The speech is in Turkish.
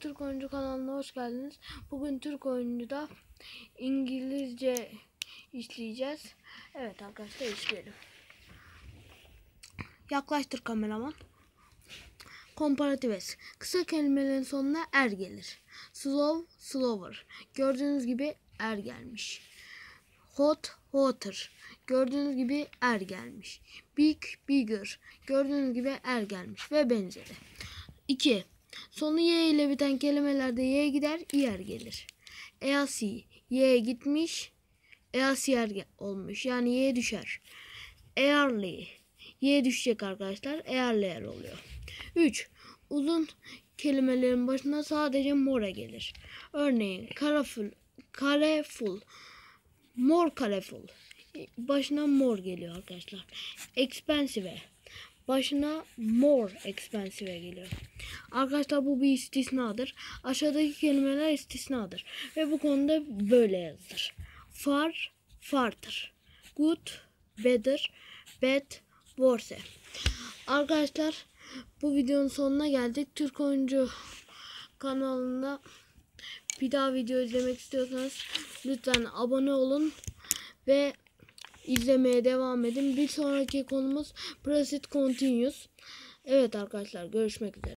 Türk Oyuncu kanalına hoş geldiniz. Bugün Türk Oyuncu'da İngilizce işleyeceğiz. Evet arkadaşlar işleyelim. Yaklaştır kameraman. Komparatives. Kısa kelimelerin sonuna er gelir. Slow, slower. Gördüğünüz gibi er gelmiş. Hot, hotter. Gördüğünüz gibi er gelmiş. Big, bigger. Gördüğünüz gibi er gelmiş ve benzeri. 2. Sonu y ile biten kelimelerde y gider, yer gelir. Easi, y gitmiş, easier ge- olmuş. Yani y düşer. Early, y düşecek arkadaşlar. Earlier oluyor. 3. Uzun kelimelerin başına sadece mora gelir. Örneğin colorful, colorful, more colorful. Başına mor geliyor arkadaşlar. Expensive. Başına more expensive geliyor. Arkadaşlar bu bir istisnadır. Aşağıdaki kelimeler istisnadır. Ve bu konuda böyle yazılır. Far, farther. Good, better, bad, worse. Arkadaşlar bu videonun sonuna geldik. Türk oyuncu kanalında bir daha video izlemek istiyorsanız lütfen abone olun ve izlemeye devam edin. Bir sonraki konumuz Proceed Continuous. Evet arkadaşlar görüşmek üzere.